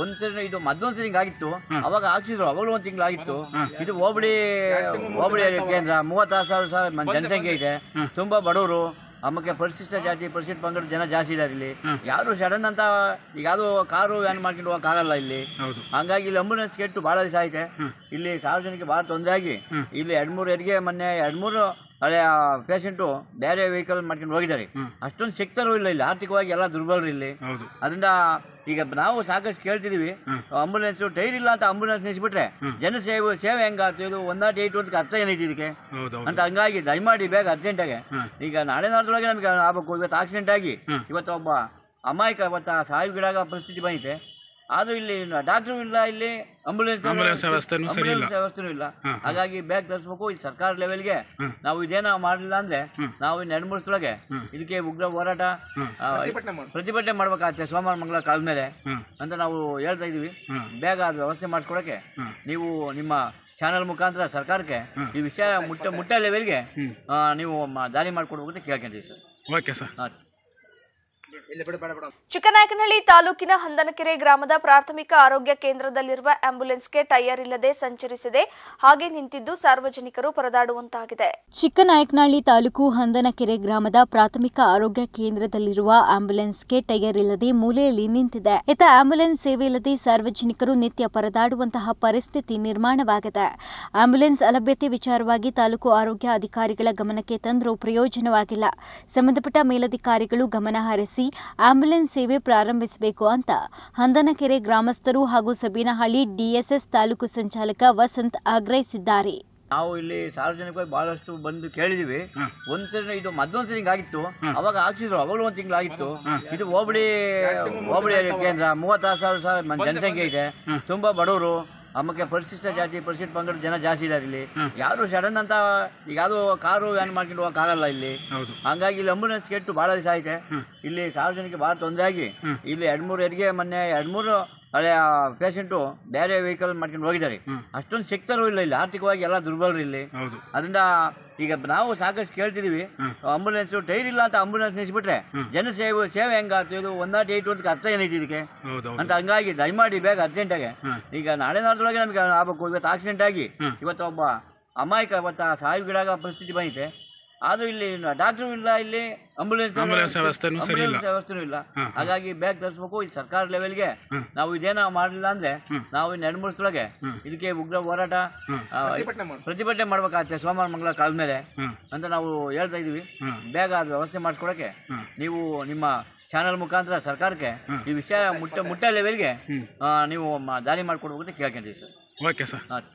M: ಒಂದ್ಸರಿ ಇದು ಮದ್ದೊಂದ್ಸರಿ ಹಿಂಗಾಗಿತ್ತು. ಅವಾಗ ಹಾಕ್ಸಿದ್ರು. ಅವಾಗಲೂ ಒಂದ್ ತಿಂಗಳಾಗಿತ್ತು. ಇದು ಹೋಬಳಿ ಹೋಬಳಿ ಕೇಂದ್ರ ಮೂವತ್ತಾರು ಸಾವಿರ ಸಾವಿರ ಜನಸಂಖ್ಯೆ ಇದೆ. ತುಂಬಾ ಬಡವರು. ಆಮೇಲೆ ಪರಿಶಿಷ್ಟ ಜಾತಿ ಪರಿಶಿಷ್ಟ ಪಂಗಡ ಜನ ಜಾಸ್ತಿ ಇದಾರೆ ಇಲ್ಲಿ. ಯಾರು ಸಡನ್ ಅಂತ ಈಗ ಯಾವ್ದು ಕಾರು ವ್ಯಾನ್ ಮಾಡ್ಕೊಂಡು ಹೋಗಕ್ ಆಗಲ್ಲ ಇಲ್ಲಿ. ಹಂಗಾಗಿ ಇಲ್ಲಿ ಅಂಬುಲೆನ್ಸ್ ಕೆಟ್ಟು ಬಹಳ ದಿವಸ ಐತೆ ಇಲ್ಲಿ ಸಾರ್ವಜನಿಕ ಬಹಳ ತೊಂದರೆ ಆಗಿ ಇಲ್ಲಿ ಎರಡ್ ಮೂರು ಹೆರಿಗೆ ಮೊನ್ನೆ ಎರಡ್ ಮೂರು ಹಳೆ ಪೇಷಂಟು ಬೇರೆ ವೆಹಿಕಲ್ ಮಾಡ್ಕೊಂಡು ಹೋಗಿದ್ದಾರೆ. ಅಷ್ಟೊಂದು ಸಿಗ್ತಾರೂ ಇಲ್ಲ ಇಲ್ಲಿ. ಆರ್ಥಿಕವಾಗಿ ಎಲ್ಲ ದುರ್ಬಲರು ಇಲ್ಲಿ. ಅದರಿಂದ ಈಗ ನಾವು ಸಾಕಷ್ಟು ಕೇಳ್ತಿದೀವಿ. ಆಂಬುಲೆನ್ಸ್ ಟೈರ್ ಇಲ್ಲ ಅಂತ ಆಂಬುಲೆನ್ಸ್ ನಿಲ್ಸ್ಬಿಟ್ರೆ ಜನ ಸೇವೆ ಸೇವೆ ಹೆಂಗಾಗ್ತದೆ ಇದು ಒನ್ ನಾಟ್ ಏಟ್ ಅಂತ ಅರ್ಥ ಏನೈತಿ ಇದಕ್ಕೆ ಅಂತ ಹಂಗಾಗಿ ದಯಮಾಡಿ ಬೇಗ ಅರ್ಜೆಂಟ್ ಆಗಿ. ಈಗ ನಾಳೆ ನಾಡ್ದೊಳಗೆ ನಮಗೆ ಆಗ್ಬೇಕು. ಇವತ್ತು ಆಕ್ಸಿಡೆಂಟ್ ಆಗಿ ಇವತ್ತು ಒಬ್ಬ ಅಮಾಯಕ ಇವತ್ತು ಸಾವಿಗೀಡಾಗ ಪರಿಸ್ಥಿತಿ ಬಂದಿದೆ. ಆದ್ರೂ ಇಲ್ಲಿ ಡಾಕ್ಟರ್ ಇಲ್ಲ ಇಲ್ಲಿ ಆಂಬುಲೆನ್ಸ್ ವ್ಯವಸ್ಥೆನೂ ಇಲ್ಲ. ಹಾಗಾಗಿ ಬೇಗ ತರಿಸ್ಬೇಕು ಈ ಸರ್ಕಾರ ಲೆವೆಲ್ಗೆ ನಾವು ಇದೇನ ಮಾಡಲಿಲ್ಲ ಅಂದ್ರೆ ನಾವು ಇನ್ನು ಎರಡು ಮೂರು ಇದಕ್ಕೆ ಉಗ್ರ ಹೋರಾಟ ಆ, ಪ್ರತಿಭಟನೆ ಮಾಡ್ಬೇಕಾಗತ್ತೆ ಸೋಮವಾರ ಮಂಗಳ ಕಾಲ ಮೇಲೆ. ಅಂತ ನಾವು ಹೇಳ್ತಾ ಇದೀವಿ ಬೇಗ ಅದು ವ್ಯವಸ್ಥೆ ಮಾಡಿಸ್ಕೊಡಕ್ಕೆ ನೀವು ನಿಮ್ಮ ಚಾನೆಲ್ ಮುಖಾಂತರ ಸರ್ಕಾರಕ್ಕೆ ಈ ವಿಷಯ ಮುಟ್ಟ ಮುಟ್ಟ ಲೆವೆಲ್ಗೆ ಆ, ನೀವು ಮ- ದಾರಿ ಮಾಡ್ಕೊಡ್ಬೇಕು ಅಂತ ಕೇಳ್ಕೊಂತೀವಿ ಸರ್.
H: Okay sir.
M: ಹಾ.
A: ಚಿಕ್ಕನಾಯಕನಹಳ್ಳಿ ತಾಲೂಕಿನ ಹಂದನಕೆರೆ ಗ್ರಾಮದ ಪ್ರಾಥಮಿಕ ಆರೋಗ್ಯ ಕೇಂದ್ರದಲ್ಲಿರುವ ಆಂಬ್ಯುಲೆನ್ಸ್ಗೆ ಟೈರ್ ಇಲ್ಲದೆ ಸಂಚರಿಸಿದೆ. ಹಾಗೆ ನಿಂತಿದ್ದು ಸಾರ್ವಜನಿಕರು ಪರದಾಡುವಂತಾಗಿದೆ.
B: ಚಿಕ್ಕನಾಯಕನಹಳ್ಳಿ ತಾಲೂಕು ಹಂದನಕೆರೆ ಗ್ರಾಮದ ಪ್ರಾಥಮಿಕ ಆರೋಗ್ಯ ಕೇಂದ್ರದಲ್ಲಿರುವ ಆಂಬ್ಯುಲೆನ್ಸ್ಗೆ ಟೈರ್ ಇಲ್ಲದೆ ಮೂಲೆಯಲ್ಲಿ ನಿಂತಿದೆ. ಇತ ಆಂಬ್ಯುಲೆನ್ಸ್ ಸೇವೆ ಇಲ್ಲದೆ ಸಾರ್ವಜನಿಕರು ನಿತ್ಯ ಪರದಾಡುವಂತಹ ಪರಿಸ್ಥಿತಿ ನಿರ್ಮಾಣವಾಗಿದೆ. ಆಂಬ್ಯುಲೆನ್ಸ್ ಅಲಭ್ಯತೆ ವಿಚಾರವಾಗಿ ತಾಲೂಕು ಆರೋಗ್ಯ ಅಧಿಕಾರಿಗಳ ಗಮನಕ್ಕೆ ತಂದರೂ ಪ್ರಯೋಜನವಾಗಿಲ್ಲ. ಸಂಬಂಧಪಟ್ಟ ಮೇಲಧಿಕಾರಿಗಳು ಗಮನ ಹರಿಸಿ ಆಂಬ್ಯುಲೆನ್ಸ್ ಸೇವೆ ಪ್ರಾರಂಭಿಸಬೇಕು ಅಂತ ಹಂದನಕೆರೆ ಗ್ರಾಮಸ್ಥರು ಹಾಗೂ ಸಬೀನಹಳ್ಳಿ ಡಿಎಸ್ಎಸ್ ತಾಲೂಕು ಸಂಚಾಲಕ ವಸಂತ್ ಆಗ್ರಹಿಸಿದ್ದಾರೆ.
M: ನಾವು ಇಲ್ಲಿ ಸಾರ್ವಜನಿಕವಾಗಿ ಬಹಳಷ್ಟು ಬಂದು ಕೇಳಿದೀವಿ. ಒಂದ್ಸರಿ ಇದು ಮತ್ತೊಂದ್ಸರಿ ಆಗಿತ್ತು ಅವಾಗ ಹಾಕ್ಸಿದ್ರು ಅವಾಗಲೂ ಒಂದ್ ತಿಂಗಳಾಗಿತ್ತು. ಇದು ಹೋಬಳಿ ಹೋಬಳಿ ಕೇಂದ್ರ ಮೂವತ್ತಾರು ಸಾವಿರ ಸಾವಿರ ಜನಸಂಖ್ಯೆ ಇದೆ. ತುಂಬಾ ಬಡವರು. ಆಮೇಲೆ ಪರಿಶಿಷ್ಟ ಜಾತಿ ಪರಿಶಿಷ್ಟ ಪಂಗಡ ಜನ ಜಾಸ್ತಿ ಇದಾರೆ ಇಲ್ಲಿ. ಯಾರು ಸಡನ್ ಅಂತ ಈಗ ಯಾವ್ದು ಕಾರು ವ್ಯಾನ್ ಮಾಡ್ಕೊಂಡು ಹೋಗಕ್ ಆಗಲ್ಲ ಇಲ್ಲಿ ಹಂಗಾಗಿ ಇಲ್ಲಿ ಅಂಬುಲೆನ್ಸ್ ಕೆಟ್ಟು ಬಹಳ ದಿವಸ ಐತೆ ಇಲ್ಲಿ ಸಾರ್ವಜನಿಕ ಬಹಳ ತೊಂದರೆ ಆಗಿ. ಇಲ್ಲಿ ಎರಡ್ ಮೂರು ಹೆರಿಗೆ ಮೊನ್ನೆ ಎರಡ್ ಮೂರು ಹಳೆ ಪೇಷಂಟು ಬೇರೆ ವೆಹಿಕಲ್ ಮಾಡ್ಕೊಂಡು ಹೋಗಿದ್ದಾರೆ. ಅಷ್ಟೊಂದು ಶಕ್ತರು ಇಲ್ಲ ಇಲ್ಲಿ. ಆರ್ಥಿಕವಾಗಿ ಎಲ್ಲ ದುರ್ಬಲರು ಇಲ್ಲಿ. ಅದರಿಂದ ಈಗ ನಾವು ಸಾಕಷ್ಟು ಕೇಳ್ತಿದೀವಿ ಆಂಬುಲೆನ್ಸ್ ಟೈರ್ ಇಲ್ಲ ಅಂತ ಆಂಬುಲೆನ್ಸ್ ನಿಲ್ಸ್ಬಿಟ್ರೆ ಜನ ಸೇವೆ ಸೇವೆ ಹೆಂಗಾಗ್ತದೆ? ಇದು ಒನ್ ನಾಟ್ ಏಟ್ ಅಂತ ಅರ್ಥ ಏನೈತಿ ಇದಕ್ಕೆ? ಅಂತ ಹಂಗಾಗಿ ದಯಮಾಡಿ ಬೇಗ ಅರ್ಜೆಂಟಾಗಿ ಈಗ ನಾಳೆ ನಾಡ್ದೊಳಗೆ ನಮಗೆ ಆಗ್ಬೇಕು. ಇವತ್ತು ಆಕ್ಸಿಡೆಂಟ್ ಆಗಿ ಇವತ್ತು ಒಬ್ಬ ಅಮಾಯಕ ಇವತ್ತು ಸಾವಿಗೀಡಾಗ ಪರಿಸ್ಥಿತಿ ಬಂದಿದೆ. ಆದ್ರೂ ಇಲ್ಲಿ ಡಾಕ್ಟ್ರು ಇಲ್ಲ ಇಲ್ಲಿ ಆಂಬುಲೆನ್ಸ್
H: ವ್ಯವಸ್ಥೆನೂ ಇಲ್ಲ.
M: ಹಾಗಾಗಿ ಬ್ಯಾಗ್ ತರಿಸ್ಬೇಕು ಈ ಸರ್ಕಾರ ಲೆವೆಲ್ಗೆ ನಾವು ಇದೇನ ಮಾಡಲಿಲ್ಲ ಅಂದ್ರೆ ನಾವು ಇನ್ನು ಎರಡು ಮೂರು ಇದಕ್ಕೆ ಉಗ್ರ ಹೋರಾಟ ಪ್ರತಿಭಟನೆ ಮಾಡ್ಬೇಕಾಗತ್ತೆ ಸೋಮವಾರ ಮಂಗಳ ಕಾಲ ಮೇಲೆ. ಅಂತ ನಾವು ಹೇಳ್ತಾ ಇದೀವಿ ಬೇಗ ಅದು ವ್ಯವಸ್ಥೆ ಮಾಡಿಸ್ಕೊಡಕ್ಕೆ ನೀವು ನಿಮ್ಮ ಚಾನಲ್ ಮುಖಾಂತರ ಸರ್ಕಾರಕ್ಕೆ ಈ ವಿಷಯ ಮುಟ್ಟ ಮುಟ್ಟ ಲೆವೆಲ್ಗೆ ಆ, ನೀವು ದಾರಿ ಮಾಡಿಕೊಡ್ಬೇಕು ಅಂತ ಕೇಳ್ಕೊಂತೀವಿ ಸರ್.
H: Okay sir.